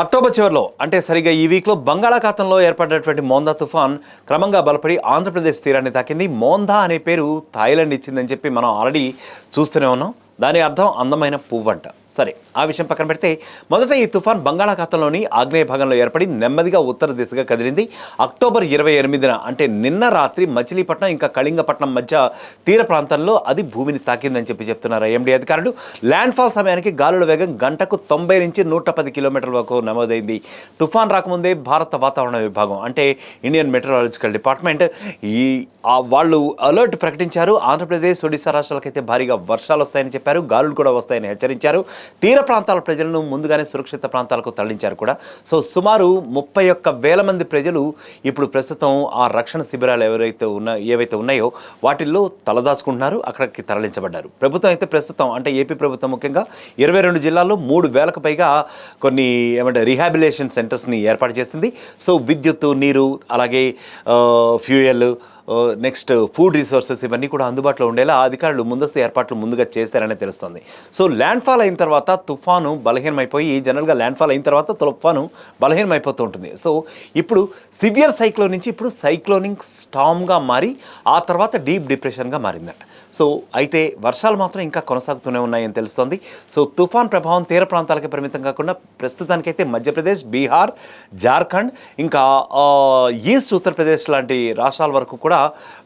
October చివరిలో అంటే సరిగా ఈ వీక్లో బంగాళాఖాతంలో ఏర్పడినటువంటి మోందా తుఫాన్ క్రమంగా బలపడి ఆంధ్రప్రదేశ్ తీరాన్ని తాకింది. మోందా అనే పేరు థాయిలాండ్ ఇచ్చిందని చెప్పి మనం ఆల్రెడీ చూస్తూనే ఉన్నాం. దాని అర్థం అందమైన పువ్వంట. సరే ఆ విషయం పక్కన పెడితే మొదట ఈ తుఫాన్ బంగాళాఖాతంలోని ఆగ్నేయ భాగంలో ఏర్పడి నెమ్మదిగా ఉత్తర దిశగా కదిలింది. అక్టోబర్ ఇరవై ఎనిమిదిన అంటే నిన్న రాత్రి మచిలీపట్నం ఇంకా కళింగపట్నం మధ్య తీర ప్రాంతంలో అది భూమిని తాకిందని చెప్పి చెప్తున్నారు ఐఎండీ అధికారులు. ల్యాండ్ ఫాల్ సమయానికి గాలుల వేగం గంటకు తొంభై నుంచి నూట పది కిలోమీటర్ల వరకు నమోదైంది. తుఫాన్ రాకముందే భారత వాతావరణ విభాగం అంటే ఇండియన్ మెట్రలాజికల్ డిపార్ట్మెంట్ ఈ వాళ్ళు అలర్ట్ ప్రకటించారు. ఆంధ్రప్రదేశ్ ఒడిశా రాష్ట్రాలకైతే భారీగా వర్షాలు వస్తాయని చెప్పారు. గాలులు కూడా వస్తాయని హెచ్చరించారు. తీర ప్రాంతాల ప్రజలను ముందుగానే సురక్షిత ప్రాంతాలకు తరలించారు కూడా. సో సుమారు ముప్పై ఒక్క వేల మంది ప్రజలు ఇప్పుడు ప్రస్తుతం ఆ రక్షణ శిబిరాలు ఎవరైతే ఉన్న ఏవైతే ఉన్నాయో వాటిల్లో తలదాచుకుంటున్నారు. అక్కడికి తరలించబడ్డారు. ప్రభుత్వం అయితే ప్రస్తుతం అంటే ఏపీ ప్రభుత్వం ముఖ్యంగా ఇరవై రెండు జిల్లాల్లో మూడు వేలకు పైగా కొన్ని ఏమంటే రిహాబిలేషన్ సెంటర్స్ని ఏర్పాటు చేసింది. సో విద్యుత్తు నీరు అలాగే ఫ్యూయల్ నెక్స్ట్ ఫుడ్ రిసోర్సెస్ ఇవన్నీ కూడా అందుబాటులో ఉండేలా అధికారులు ముందస్తు ఏర్పాట్లు ముందుగా చేశారని తెలుస్తుంది. సో ల్యాండ్ ఫాల్ అయిన తర్వాత తుఫాను బలహీనమైపోయి జనరల్గా ల్యాండ్ ఫాల్ అయిన తర్వాత తుఫాను బలహీనమైపోతూ ఉంటుంది. సో ఇప్పుడు సివియర్ సైక్లోన్ నుంచి ఇప్పుడు సైక్లోనింగ్ స్టామ్గా మారి ఆ తర్వాత డీప్ డిప్రెషన్గా మారిందట. సో అయితే వర్షాలు మాత్రం ఇంకా కొనసాగుతూనే ఉన్నాయని తెలుస్తోంది. సో తుఫాన్ ప్రభావం తీర ప్రాంతాలకే పరిమితం కాకుండా ప్రస్తుతానికైతే మధ్యప్రదేశ్ బీహార్ జార్ఖండ్ ఇంకా ఈస్ట్ ఉత్తరప్రదేశ్ లాంటి రాష్ట్రాల వరకు కూడా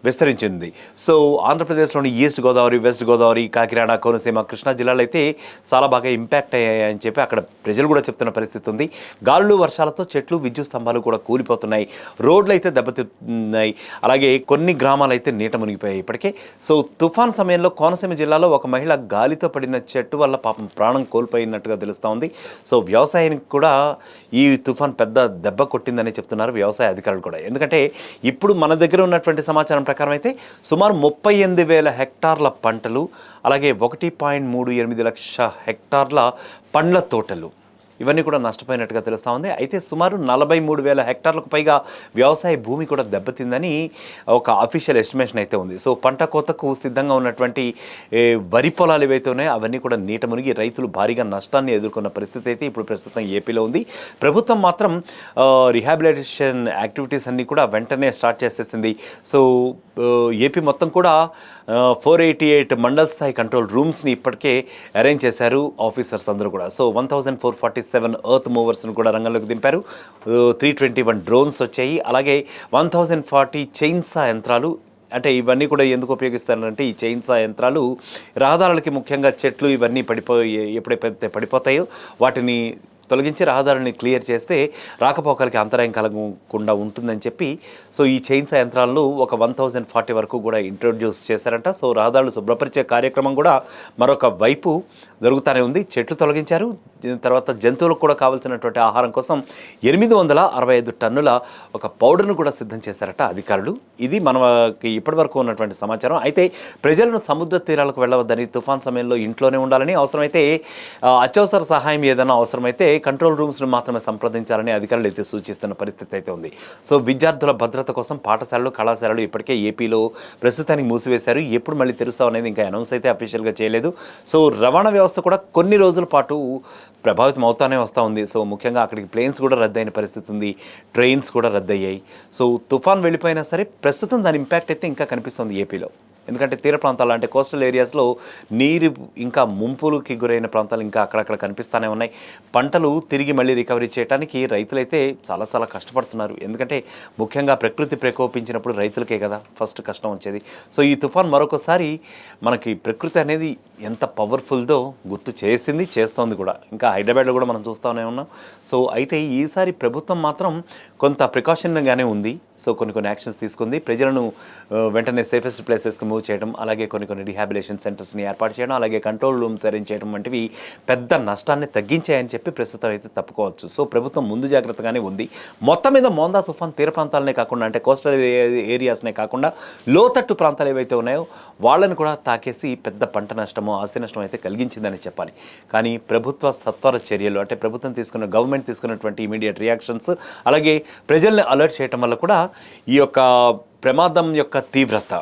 విస్తరించింది. సో ఆంధ్రప్రదేశ్లోని ఈస్ట్ గోదావరి వెస్ట్ గోదావరి కాకినాడ కోనసీమ కృష్ణా జిల్లాలు అయితే చాలా బాగా ఇంపాక్ట్ అయ్యాయని చెప్పి అక్కడ ప్రజలు కూడా చెప్తున్న పరిస్థితి ఉంది. గాలులు వర్షాలతో చెట్లు విద్యుత్ స్తంభాలు కూడా కూలిపోతున్నాయి. రోడ్లు అయితే దెబ్బతిన్నాయి. అలాగే కొన్ని గ్రామాలు అయితే నీట మునిగిపోయాయి ఇప్పటికే. సో తుఫాన్ సమయంలో కోనసీమ జిల్లాలో ఒక మహిళ గాలితో పడిన చెట్టు వల్ల పాపం ప్రాణం కోల్పోయినట్టుగా తెలుస్తూ ఉంది. సో వ్యవసాయానికి కూడా ఈ తుఫాన్ పెద్ద దెబ్బ కొట్టిందని చెప్తున్నారు వ్యవసాయ అధికారులు కూడా. ఎందుకంటే ఇప్పుడు మన దగ్గర ఉన్నటువంటి సమాచారం ప్రకారం అయితే సుమారు ముప్పై ఎనిమిది వేల హెక్టార్ల పంటలు అలాగే ఒకటి పాయింట్ మూడు ఎనిమిది లక్ష హెక్టార్ల పండ్ల తోటలు. ఇవన్నీ కూడా నష్టపోయినట్టుగా తెలుస్తూ ఉంది. అయితే సుమారు నలభై మూడు వేల హెక్టార్లకు పైగా వ్యవసాయ భూమి కూడా దెబ్బతిందని ఒక అఫీషియల్ ఎస్టిమేషన్ అయితే ఉంది. సో పంట కోతకు సిద్ధంగా ఉన్నటువంటి వరి పొలాలు ఏవైతే ఉన్నాయో అవన్నీ కూడా నీట మునిగి రైతులు భారీగా నష్టాన్ని ఎదుర్కొన్న పరిస్థితి అయితే ఇప్పుడు ప్రస్తుతం ఏపీలో ఉంది. ప్రభుత్వం మాత్రం రిహాబిలిటేషన్ యాక్టివిటీస్ అన్నీ కూడా వెంటనే స్టార్ట్ చేసేసింది. సో ఏపీ మొత్తం కూడా ఫోర్ ఎయిటీ ఎయిట్ మండల్ స్థాయి కంట్రోల్ రూమ్స్ని ఇప్పటికే అరేంజ్ చేశారు ఆఫీసర్స్ అందరూ కూడా. So one thousand four forty seven earth మూవర్స్ని కూడా రంగంలోకి దింపారు. త్రీ ట్వంటీ వన్ డ్రోన్స్ వచ్చాయి. అలాగే వన్ థౌజండ్ ఫార్టీ చైన్సా యంత్రాలు అంటే ఇవన్నీ కూడా ఎందుకు ఉపయోగిస్తారంటే ఈ చైన్సా యంత్రాలు రహదారులకి ముఖ్యంగా చెట్లు ఇవన్నీ పడిపోయి ఎప్పుడైతే పడిపోతాయో వాటిని తొలగించి రహదారుల్ని క్లియర్ చేస్తే రాకపోకలకి అంతరాయం కలగకుండా ఉంటుందని చెప్పి సో ఈ చైన్సా యంత్రాలను ఒక వన్ థౌజండ్ ఫార్టీ వరకు కూడా ఇంట్రొడ్యూస్ చేశారంట. సో రహదారులు శుభ్రపరిచే కార్యక్రమం కూడా మరొక వైపు జరుగుతూనే ఉంది. చెట్లు తొలగించారు తర్వాత జంతువులకు కూడా కావాల్సినటువంటి ఆహారం కోసం ఎనిమిది వందల అరవై ఐదు టన్నుల ఒక పౌడర్ను కూడా సిద్ధం చేశారట అధికారులు. ఇది మనకి ఇప్పటివరకు ఉన్నటువంటి సమాచారం. అయితే ప్రజలను సముద్ర తీరాలకు వెళ్ళవద్దని తుఫాన్ సమయంలో ఇంట్లోనే ఉండాలని అవసరమైతే అత్యవసర సహాయం ఏదైనా అవసరమైతే కంట్రోల్ రూమ్స్ను మాత్రమే సంప్రదించాలని అధికారులు అయితే సూచిస్తున్న పరిస్థితి అయితే ఉంది. సో విద్యార్థుల భద్రత కోసం పాఠశాలలు కళాశాలలు ఇప్పటికే ఏపీలో ప్రస్తుతానికి మూసివేశారు. ఎప్పుడు మళ్ళీ తెరుస్తాం అనేది ఇంకా అనౌన్స్ అయితే అఫీషియల్గా చేయలేదు. సో రవాణా వ్యవస్థ కూడా కొన్ని రోజుల పాటు ప్రభావితం అవుతానే వస్తూ ఉంది. సో ముఖ్యంగా అక్కడికి ప్లేన్స్ కూడా రద్దయిన పరిస్థితి ఉంది. ట్రైన్స్ కూడా రద్దయ్యాయి. సో తుఫాన్ వెళ్ళిపోయినా సరే ప్రస్తుతం దాని ఇంపాక్ట్ అయితే ఇంకా కనిపిస్తుంది ఏపీలో ఎందుకంటే తీర ప్రాంతాలు అంటే కోస్టల్ ఏరియాస్లో నీరు ఇంకా ముంపులకి గురైన ప్రాంతాలు ఇంకా అక్కడక్కడ కనిపిస్తూనే ఉన్నాయి. పంటలు తిరిగి మళ్ళీ రికవరీ చేయడానికి రైతులైతే చాలా చాలా కష్టపడుతున్నారు. ఎందుకంటే ముఖ్యంగా ప్రకృతి ప్రకోపించినప్పుడు రైతులకే కదా ఫస్ట్ కష్టం వచ్చేది. సో ఈ తుఫాన్ మరొకసారి మనకి ప్రకృతి అనేది ఎంత పవర్ఫుల్దో గుర్తు చేసింది చేస్తోంది కూడా. ఇంకా హైదరాబాద్లో కూడా మనం చూస్తూనే ఉన్నాం. సో అయితే ఈసారి ప్రభుత్వం మాత్రం కొంత ప్రికాషన్గానే ఉంది. సో కొన్ని కొన్ని యాక్షన్స్ తీసుకుంది. ప్రజలను వెంటనే సేఫెస్ట్ ప్లేసెస్కి మూవ్ చేయడం అలాగే కొన్ని కొన్ని రిహాబిలేషన్ సెంటర్స్ని ఏర్పాటు చేయడం అలాగే కంట్రోల్ రూమ్స్ అరేంజ్ చేయడం వంటివి పెద్ద నష్టాన్ని తగ్గించాయని చెప్పి ప్రస్తుతం అయితే తప్పుకోవచ్చు. సో ప్రభుత్వం ముందు జాగ్రత్తగానే ఉంది. మొత్తం మీద మోందా తుఫాన్ తీర ప్రాంతాలనే కాకుండా అంటే కోస్టల్ ఏరియాస్నే కాకుండా లోతట్టు ప్రాంతాలు ఏవైతే ఉన్నాయో వాళ్ళని కూడా తాకేసి పెద్ద పంట నష్టము ఆస్తి నష్టం అయితే కలిగించిందని చెప్పాలి. కానీ ప్రభుత్వ సత్వర చర్యలు అంటే ప్రభుత్వం తీసుకున్న గవర్నమెంట్ తీసుకున్నటువంటి ఇమీడియట్ రియాక్షన్స్ అలాగే ప్రజల్ని అలర్ట్ చేయటం వల్ల కూడా ఈ యొక్క ప్రమాదం యొక్క తీవ్రత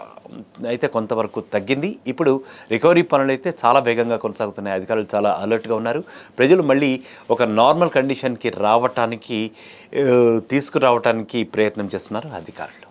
అయితే కొంతవరకు తగ్గింది. ఇప్పుడు రికవరీ పనులు అయితే చాలా వేగంగా కొనసాగుతున్నాయి. అధికారులు చాలా అలర్ట్గా ఉన్నారు. ప్రజలు మళ్ళీ ఒక నార్మల్ కండిషన్కి రావటానికి తీసుకురావటానికి ప్రయత్నం చేస్తున్నారు అధికారులు.